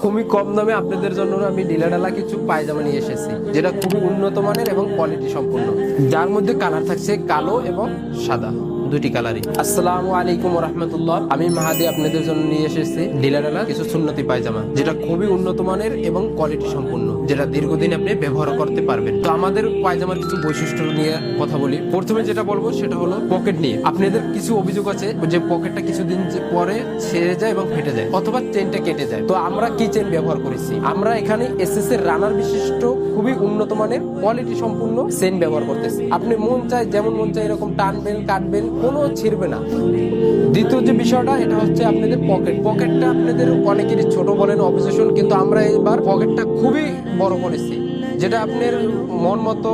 খুবই কম দামে আপনাদের জন্য আমি ডিলাডালা কিছু পায়জামা নিয়ে এসেছি, যেটা খুবই উন্নত মানের এবং কোয়ালিটি সম্পূর্ণ। যার মধ্যে কালার থাকছে কালো এবং সাদা। দুটি কালারই আসসালামু আলাইকুম রহমতুল্লাহ আমি মাহাদি আপনাদের জন্য নিয়ে এসেছি ডিলাডালা কিছু সুন্নতি পায়জামা, যেটা খুবই উন্নত মানের এবং কোয়ালিটি সম্পূর্ণ, যেটা দীর্ঘদিন আপনি ব্যবহার করতে পারবেন। তো আমাদের পায়জামার কিছু বৈশিষ্ট্য নিয়ে কথা বলি। প্রথমে যেটা বলব, সেটা হলো পকেট নিয়ে। আপনাদের কিছু অভিযোগ আছে যে পকেটটা কিছুদিন পরে ছেড়ে যায় এবং ফেটে যায়, অথবা চেনটা কেটে যায়। তো আমরা কি চেন ব্যবহার করেছি? আমরা এখানে এসএস এর রানার বিশিষ্ট, খুবই উন্নত মানের কোয়ালিটি সম্পূর্ণ চেন ব্যবহার করতেছি। আপনি মন চায়, যেমন মন চায় এরকম টানবেন, কাটবেন কোনো ছিঁড়বে না। দ্বিতীয় যে বিষয়টা, এটা হচ্ছে আপনাদের পকেট। পকেটটা আপনাদের অনেকেরই ছোট বলেন অপজিশন কিন্তু আমরা এবার পকেটটা খুবই বড় করেছি। যেটা আপনার মন মতো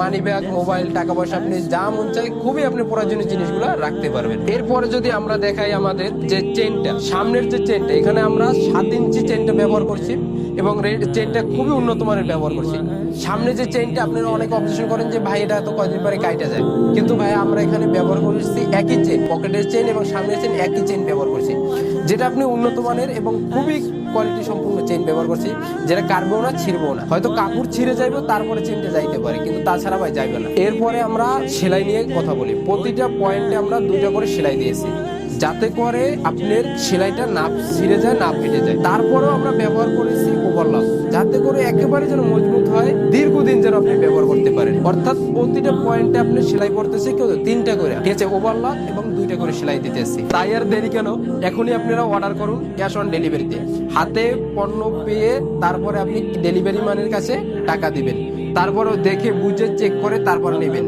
মানি ব্যাগ মোবাইল টাকা পয়সা, আপনি যা মন চাই খুবই আপনি প্রয়োজনীয় জিনিসগুলো রাখতে পারবেন। এরপরে যদি আমরা দেখাই আমাদের যে চেনটা সামনের যে চেনটা এখানে আমরা সাত ইঞ্চি চেনটা ব্যবহার করছি এবং রেড চেনটা খুবই উন্নত মানের ব্যবহার করছি। সামনে যে চেনটা আপনারা অনেক অবজেশন করেন যে, ভাই, এটা এত কয়দিন পরে কাইটা যায়। কিন্তু ভাই, আমরা এখানে ব্যবহার করেছি একই চেন পকেটের চেন এবং সামনের চেন একই চেন ব্যবহার করছি। যেটা আপনি উন্নত মানের এবং খুবই কোয়ালিটি সম্পূর্ণ চেন ব্যবহার করছি, যেটা কাটবেও না ছিঁড়বেও না। হয়তো কাপড় ছিঁড়ে যাইবে, তারপরে চেনটা যাইতে পারে, কিন্তু তাছাড়া ভাই যাইবে না। এরপরে আমরা সেলাই নিয়ে কথা বলি। প্রতিটা পয়েন্টে আমরা দুইটা করে সেলাই দিয়েছি। যাতে করে আপনার সেলাইটা না ছিঁড়ে যায়, না ফেটে যায়। তারপরেও আমরা ব্যবহার করেছি ওভারলক যাতে করে একেবারে যেন মজবুত হয়, দীর্ঘদিন যেন আপনি ব্যবহার করতে পারেন। অর্থাৎ প্রতিটা পয়েন্টে আপনি সেলাই করতেছে কেউ তিনটা করে। ঠিক আছে ওভারলক এবং দুইটা করে সেলাই দিতেছি। তাই আর দেরি কেন? এখনই আপনারা অর্ডার করুন ক্যাশ অন ডেলিভারিতে হাতে পণ্য পেয়ে তারপরে আপনি ডেলিভারি ম্যানের কাছে টাকা দিবেন। তারপরে দেখে, বুঝে চেক করে তারপর নেবেন।